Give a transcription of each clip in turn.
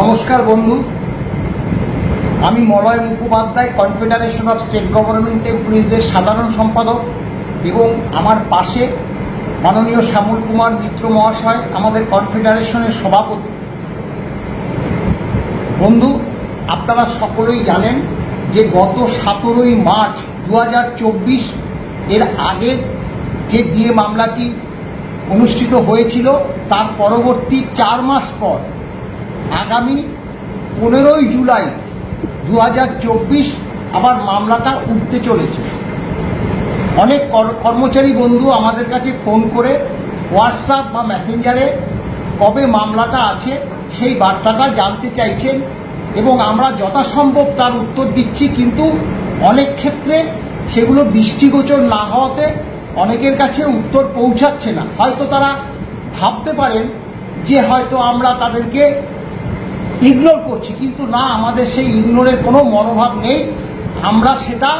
নমস্কার বন্ধু। আমি Malay Mukhopadhyay confederation of state government এমপ্লয়িজদের সাধারণ সম্পাদক এবং আমার পাশে মাননীয় শ্যামল কুমার মিত্র মহাশয়, আমাদের কনফেডারেশনের সভাপতি। বন্ধু, আপনারা সকলেই জানেন যে গত সতেরোই মার্চ দু হাজার চব্বিশ এর আগে যে ডিএ মামলাটি অনুষ্ঠিত হয়েছিল, তার পরবর্তী চার মাস পর আগামী পনেরোই জুলাই দু হাজার চব্বিশ আবার মামলাটা উঠতে চলেছে। অনেক কর- কর্মচারী বন্ধু আমাদের কাছে ফোন করে হোয়াটসঅ্যাপ বা মেসেঞ্জারে কবে মামলাটা আছে সেই বার্তাটা জানতে চাইছেন এবং আমরা যথাসম্ভব তার উত্তর দিচ্ছি, কিন্তু অনেক ক্ষেত্রে সেগুলো দৃষ্টিগোচর না হওয়াতে অনেকের কাছে উত্তর পৌঁছাচ্ছে না। হয়তো তারা ভাবতে পারেন যে হয়তো আমরা তাদেরকে ইগনোর করছি, কিন্তু না, আমাদের সেই ইগনোরের কোনো মনোভাব নেই। আমরা সেটা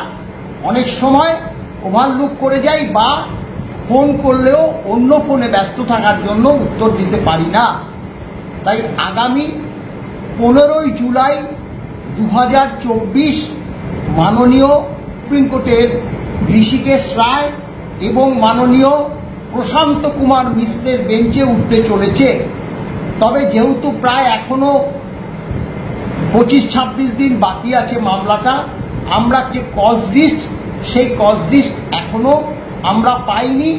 অনেক সময় ওভারলুক করে যাই বা ফোন করলেও অন্য ফোনে ব্যস্ত থাকার জন্য উত্তর দিতে পারি না। তাই আগামী পনেরোই জুলাই দু হাজার চব্বিশ মাননীয় সুপ্রিম কোর্টের ঋষিকেশ রায় এবং মাননীয় প্রশান্ত কুমার মিশ্রের বেঞ্চে উঠতে চলেছে। তবে যেহেতু প্রায় এখনও পঁচিশ ছাব্বিশ দিন বাকি আছে মামলাটা। আমরা যে কজ লিস্ট সেই কজ লিস্ট এখনও আমরা পাইনি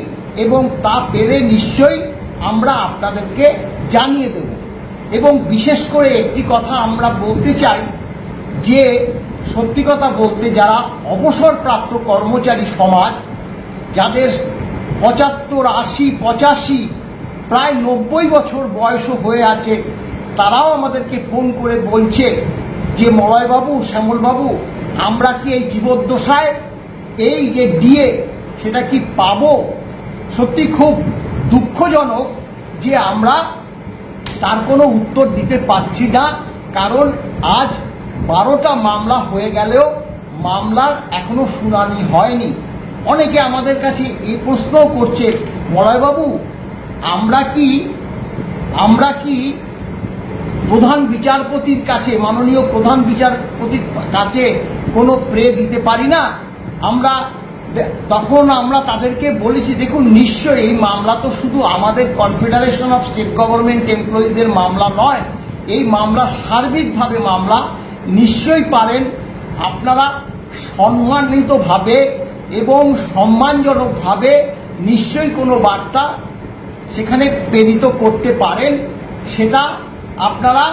এবং তা পেলে নিশ্চয়ই আমরা আপনাদেরকে জানিয়ে দেব। এবং বিশেষ করে একটি কথা আমরা বলতে চাই যে, সত্যি কথা বলতে যারা অবসরপ্রাপ্ত কর্মচারী সমাজ, যাদের পঁচাত্তর, আশি, পঁচাশি, প্রায় নব্বই বছর বয়সও হয়ে আছে তারাও আমাদেরকে ফোন করে বলছে যে মলয়বাবু, শ্যামলবাবু, আমরা কি এই জীবদ্দশায় এই যে ডিএ সেটা কি পাবো? সত্যি খুব দুঃখজনক যে আমরা তার কোনো উত্তর দিতে পারছি না, কারণ আজ বারোটা মামলা হয়ে গেলেও মামলার এখনও শুনানি হয়নি। অনেকে আমাদের কাছে এই প্রশ্নও করছে, মলয়বাবু, আমরা কি আমরা কি প্রধান বিচারপতির কাছে, মাননীয় প্রধান বিচারপতির কাছে কোনো প্রে দিতে পারি না। আমরা তখন আমরা তাদেরকে বলেছি, দেখুন, নিশ্চয়ই এই মামলা তো শুধু আমাদের কনফেডারেশন অফ স্টেট গভর্নমেন্ট এমপ্লয়িজের মামলা নয়, এই মামলা সার্বিকভাবে মামলা। নিশ্চয়ই পারেন, আপনারা সম্মানিতভাবে এবং সম্মানজনকভাবে নিশ্চয়ই কোনো বার্তা সেখানে প্রেরিত করতে পারেন। সেটা আপনারা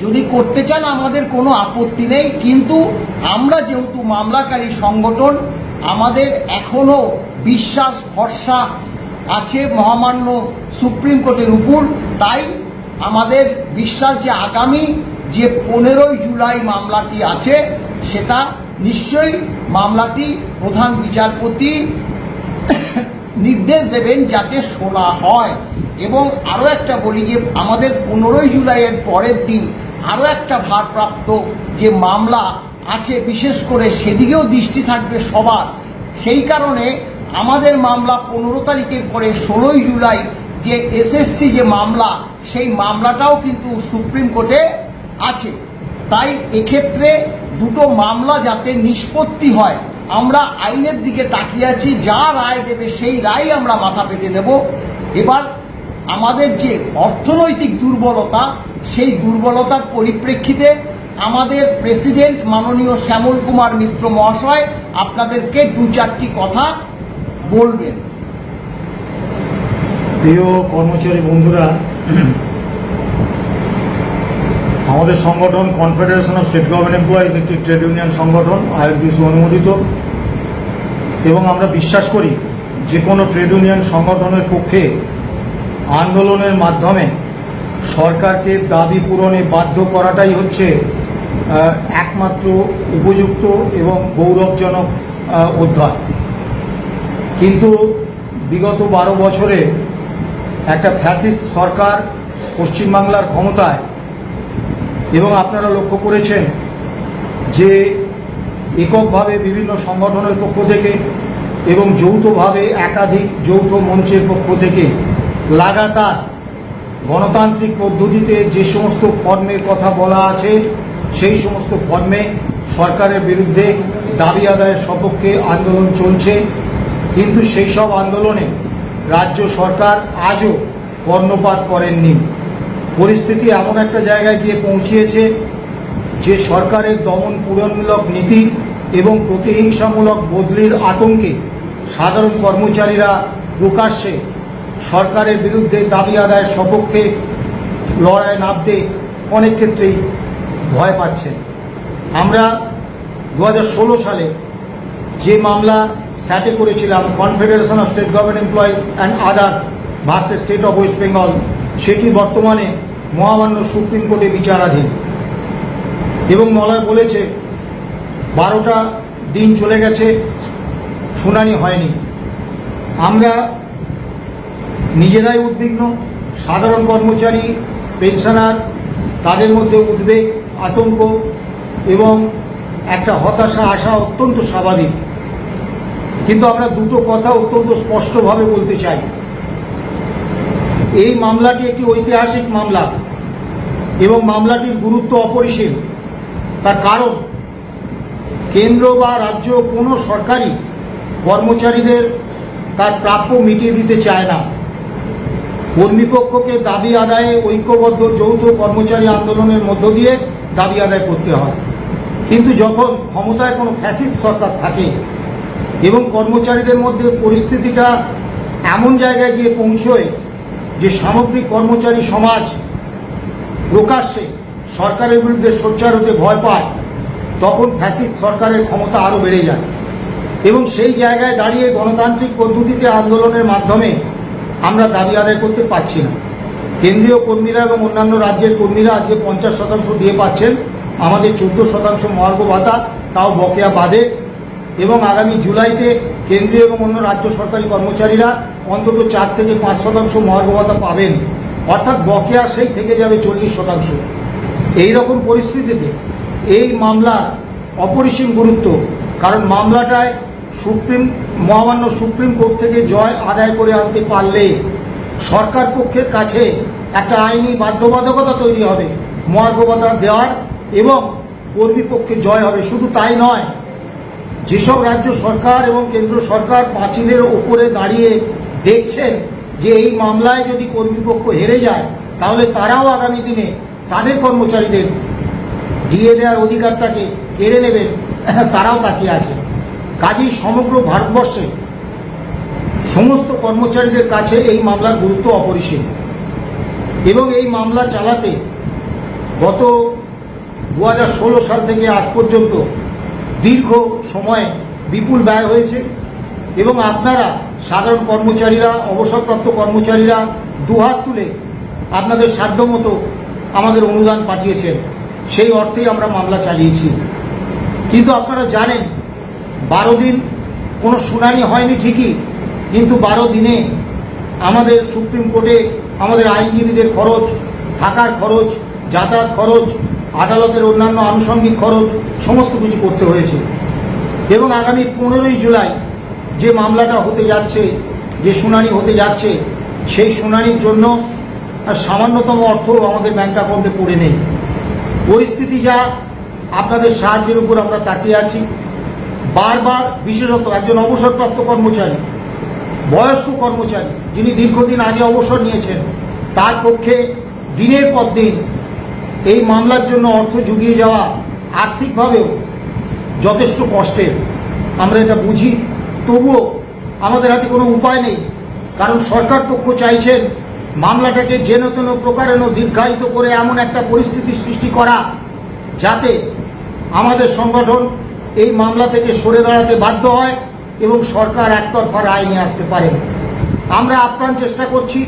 যদি করতে চান, আমাদের কোনো আপত্তি নেই। কিন্তু আমরা যেহেতু মামলাকারী সংগঠন, আমাদের এখনও বিশ্বাস, ভরসা আছে মহামান্য সুপ্রিম কোর্টের উপর। তাই আমাদের বিশ্বাস যে আগামী যে পনেরোই জুলাই মামলাটি আছে, সেটা নিশ্চয়ই মামলাটি প্রধান বিচারপতি নির্দেশ দেবেন যাতে শোনা হয়। এবং আরও একটা বলি যে আমাদের পনেরোই জুলাইয়ের পরের দিন আরও একটা ভারপ্রাপ্ত যে মামলা আছে, বিশেষ করে সেদিকেও দৃষ্টি থাকবে সবার। সেই কারণে আমাদের মামলা পনেরো তারিখের পরে ষোলোই জুলাই যে এসএসসি যে মামলা, সেই মামলাটাও কিন্তু সুপ্রিম কোর্টে আছে। তাই এক্ষেত্রে দুটো মামলা যাতে নিষ্পত্তি হয়, আমরা আইনের দিকে তাকিয়ে আছি, যা রায় দেবে সেই রায় আমরা মাথা পেতে নেব। এবার আমাদের যে অর্থনৈতিক দুর্বলতা, সেই দুর্বলতার পরিপ্রেক্ষিতে আমাদের প্রেসিডেন্ট মাননীয় শ্যামল কুমার মিত্র মহাশয় আপনাদেরকে দু চারটি কথা বলবেন। প্রিয় কর্মচারী বন্ধুরা, আমাদের সংগঠন confederation of state government employees একটি ট্রেড ইউনিয়ন সংগঠন আইএফডিসি অনুমোদিত। এবং আমরা বিশ্বাস করি, যে কোনো ট্রেড ইউনিয়ন সংগঠনের পক্ষে আন্দোলনের মাধ্যমে সরকারকে দাবি পূরণে বাধ্য করাটাই হচ্ছে একমাত্র উপযুক্ত এবং গৌরবজনক অধ্যায়। কিন্তু বিগত বারো বছরে একটা ফ্যাসিস্ট সরকার পশ্চিমবাংলার ক্ষমতায়, এবং আপনারা লক্ষ্য করেছেন যে এককভাবে বিভিন্ন সংগঠনের পক্ষ থেকে এবং যৌথভাবে একাধিক যৌথ মঞ্চের পক্ষ থেকে লাগাতার গণতান্ত্রিক পদ্ধতিতে যে সমস্ত ফর্মের কথা বলা আছে, সেই সমস্ত ফর্মে সরকারের বিরুদ্ধে দাবি আদায়ের সপক্ষে আন্দোলন চলছে। কিন্তু সেই সব আন্দোলনে রাজ্য সরকার আজও কর্ণপাত করেননি। পরিস্থিতি এমন একটা জায়গায় গিয়ে পৌঁছিয়েছে যে সরকারের দমন পূরণমূলক নীতি এবং প্রতিহিংসামূলক বদলির আতঙ্কে সাধারণ কর্মচারীরা প্রকাশ্যে সরকারের বিরুদ্ধে দাবি আদায়ের সপক্ষে লড়াই নামতে অনেক ক্ষেত্রেই ভয় পাচ্ছেন। আমরা দু হাজার ষোলো সালে যে মামলা স্যাটে করেছিলাম confederation of state government employees and others versus state of West Bengal সেটি বর্তমানে মহামান্য সুপ্রিম কোর্টে বিচারাধীন। এবং মলয় বলেছে, বারোটা দিন চলে গেছে, শুনানি হয়নি। আমরা নিজেরাই উদ্বিগ্ন। সাধারণ কর্মচারী, পেনশনার, তাদের মধ্যে উদ্বেগ, আতঙ্ক এবং একটা হতাশা আসা অত্যন্ত স্বাভাবিক। কিন্তু আমরা দুটো কথা অত্যন্ত স্পষ্টভাবে বলতে চাই। এই মামলাটি একটি ঐতিহাসিক মামলা এবং মামলাটির গুরুত্ব অপরিসীম। তার কারণ, কেন্দ্র বা রাজ্য কোনো সরকারি কর্মচারীদের তার প্রাপ্য মিটিয়ে দিতে চায় না। কর্মীপক্ষকে দাবি আদায়ে ঐক্যবদ্ধ যৌথ কর্মচারী আন্দোলনের মধ্য দিয়ে দাবি আদায় করতে হয়। কিন্তু যখন ক্ষমতায় কোনো ফ্যাসিস্ট সরকার থাকে এবং কর্মচারীদের মধ্যে পরিস্থিতিটা এমন জায়গায় গিয়ে পৌঁছয় যে সামগ্রিক কর্মচারী সমাজ প্রকাশ্যে সরকারের বিরুদ্ধে সোচ্চার হতে ভয় পায়, তখন ফ্যাসিস্ট সরকারের ক্ষমতা আরও বেড়ে যায়। এবং সেই জায়গায় দাঁড়িয়ে গণতান্ত্রিক পদ্ধতিতে আন্দোলনের মাধ্যমে আমরা দাবি আদায় করতে পারছি না। কেন্দ্রীয় কর্মীরা এবং অন্যান্য রাজ্যের কর্মীরা আজকে পঞ্চাশ শতাংশ দিয়ে পাচ্ছেন। আমাদের চোদ্দ শতাংশ মহার্ঘ ভাতা, তাও বকেয়া বাদে। এবং আগামী জুলাইতে কেন্দ্রীয় এবং অন্য রাজ্য সরকারি কর্মচারীরা অন্তত চার থেকে পাঁচ শতাংশ মহার্ঘ ভাতা পাবেন। অর্থাৎ বকেয়া সেই থেকে যাবে চল্লিশ শতাংশ। এই রকম পরিস্থিতিতে এই মামলার অপরিসীম গুরুত্ব, কারণ মামলাটায় সুপ্রিম, মহামান্য সুপ্রিম কোর্ট থেকে জয় আদায় করে আনতে পারলে সরকার পক্ষের কাছে একটা আইনি বাধ্যবাধকতা তৈরি হবে মহার্ঘভাতা দেওয়ার এবং কর্মীপক্ষে জয় হবে। শুধু তাই নয়, যেসব রাজ্য সরকার এবং কেন্দ্র সরকার পাঁচিলের ওপরে দাঁড়িয়ে দেখছেন যে এই মামলায় যদি কর্মীপক্ষ হেরে যায়, তাহলে তারাও আগামী দিনে তাদের কর্মচারীদের দিয়ে দেওয়ার অধিকারটাকে কেড়ে নেবেন, তারাও তাকিয়ে আছে। কাজেই সমগ্র ভারতবর্ষে সমস্ত কর্মচারীদের কাছে এই মামলার গুরুত্ব অপরিসীম। এবং এই মামলা চালাতে গত দু হাজার ষোলো সাল থেকে আজ পর্যন্ত দীর্ঘ সময়ে বিপুল ব্যয় হয়েছে এবং আপনারা সাধারণ কর্মচারীরা, অবসরপ্রাপ্ত কর্মচারীরা দুহাত তুলে আপনাদের সাধ্যমতো আমাদের অনুদান পাঠিয়েছেন। সেই অর্থেই আমরা মামলা চালিয়েছি। কিন্তু আপনারা জানেন বারো দিন কোনো শুনানি হয়নি ঠিকই, কিন্তু বারো দিনে আমাদের সুপ্রিম কোর্টে আমাদের আইনজীবীদের খরচ, থাকার খরচ, যাতায়াত খরচ, আদালতের অন্যান্য আনুষঙ্গিক খরচ, সমস্ত কিছু করতে হয়েছে। এবং আগামী পনেরোই জুলাই যে মামলাটা হতে যাচ্ছে, যে শুনানি হতে যাচ্ছে, সেই শুনানির জন্য সামান্যতম অর্থ আমাদের ব্যাংক অ্যাকাউন্টে পড়ে নেই। পরিস্থিতি যা আপনাদের সাহায্যের উপর আমরা তাকিয়ে আছি। বারবার বিশেষত একজন অবসরপ্রাপ্ত কর্মচারী, বয়স্ক কর্মচারী, যিনি দীর্ঘদিন আগে অবসর নিয়েছেন, তার পক্ষে দিনের পর দিন এই মামলার জন্য অর্থ জুগিয়ে যাওয়া আর্থিকভাবেও যথেষ্ট কষ্টের। আমরা এটা বুঝি। তবুও আমাদের হাতে কোনো উপায় নেই, কারণ সরকার পক্ষ চাইছেন মামলাটাকে যেন তেন প্রকারেণ দীর্ঘায়িত করে এমন একটা পরিস্থিতির সৃষ্টি করা, যাতে আমাদের সংগঠন এই মামলা থেকে সরে দাঁড়াতে বাধ্য হয় এবং সরকার একতরফা রায় নিয়ে আসতে পারেন আমরা আপ্রাণ চেষ্টা করছি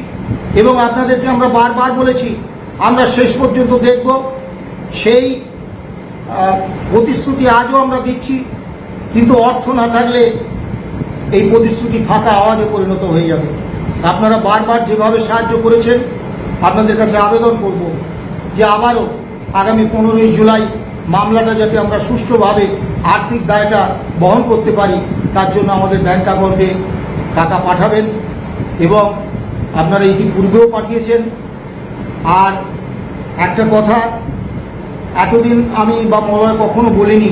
এবং আপনাদেরকে আমরা বারবার বলেছি, আমরা শেষ পর্যন্ত দেখব। সেই প্রতিশ্রুতি আজও আমরা দিচ্ছি, কিন্তু অর্থ না থাকলে এই প্রতিশ্রুতি ফাঁকা আওয়াজে পরিণত হয়ে যাবে। আপনারা বারবার যেভাবে সাহায্য করেছেন, আপনাদের কাছে আবেদন করব যে আবারও আগামী পনেরোই জুলাই মামলাটা যাতে আমরা সুষ্ঠুভাবে আর্থিক দায়টা বহন করতে পারি, তার জন্য আমাদের ব্যাংক অ্যাকাউন্টে টাকা পাঠাবেন এবং আপনারা ইতিপূর্বেও পাঠিয়েছেন। আর একটা কথা, এতদিন আমি বা মলয় কখনো বলিনি,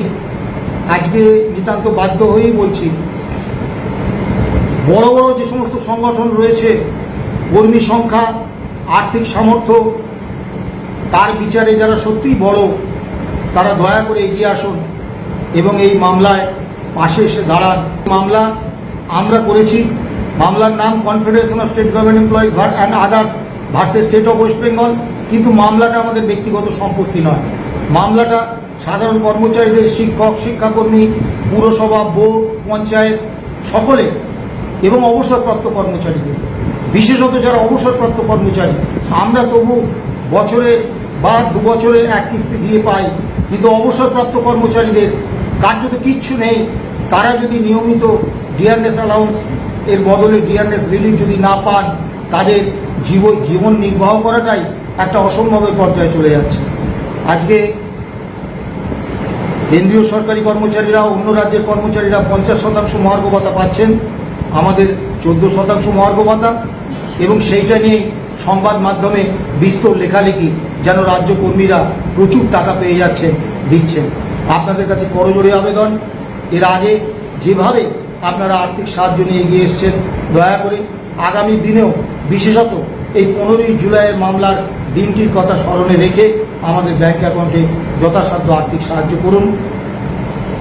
আজকে নিতান্ত বাধ্য হয়েই বলছি। বড় বড় যে সমস্ত সংগঠন রয়েছে, কর্মী সংখ্যা, আর্থিক সামর্থ্য, তার বিচারে যারা সত্যিই বড়, তারা দয়া করে এগিয়ে আসুন। এবং এই মামলায় পাশে এসে দাঁড়ান। মামলা আমরা করেছি। মামলার নাম confederation of state government employees and others versus state of West Bengal কিন্তু মামলাটা আমাদের ব্যক্তিগত সম্পত্তি নয়। মামলাটা সাধারণ কর্মচারীদের শিক্ষক, শিক্ষাকর্মী, পুরসভা, বোর্ড, পঞ্চায়েত সকলে এবং অবসরপ্রাপ্ত কর্মচারীদের, বিশেষত যারা অবসরপ্রাপ্ত কর্মচারী, আমরা তবু বছরে বা দু বছরে এক কিস্তি দিয়ে পাই, কিন্তু অবসরপ্রাপ্ত কর্মচারীদের কার্যত কিচ্ছু নেই, তারা যদি নিয়মিত ডিআরএস অ্যালাউন্স, এর বদলে ডিআরএস রিলিফ যদি না পান, তাদের জীবন জীবন নির্বাহ করাটাই একটা অসম্ভবের পর্যায়ে চলে যাচ্ছে। আজকে কেন্দ্রীয় সরকারি কর্মচারীরা, অন্য রাজ্যের কর্মচারীরা পঞ্চাশ শতাংশ মহার্ঘ ভাতা পাচ্ছেন। আমাদের চোদ্দ শতাংশ মহার্ঘ ভাতা। এবং সেইটা নিয়ে সংবাদ মাধ্যমে বিস্তর লেখালেখি যেন রাজ্য কর্মীরা প্রচুর টাকা পেয়ে যাচ্ছেন, দিচ্ছেন। আপনাদের কাছে করজোড়ে আবেদন। এর আগে যেভাবে আপনারা আর্থিক সাহায্য নিয়ে এগিয়ে এসছেন, দয়া করে আগামী দিনেও বিশেষত এই পনেরোই জুলাইয়ের মামলার দিনটির কথা স্মরণে রেখে আমাদের ব্যাংক অ্যাকাউন্টে যথাসাধ্য আর্থিক সাহায্য করুন।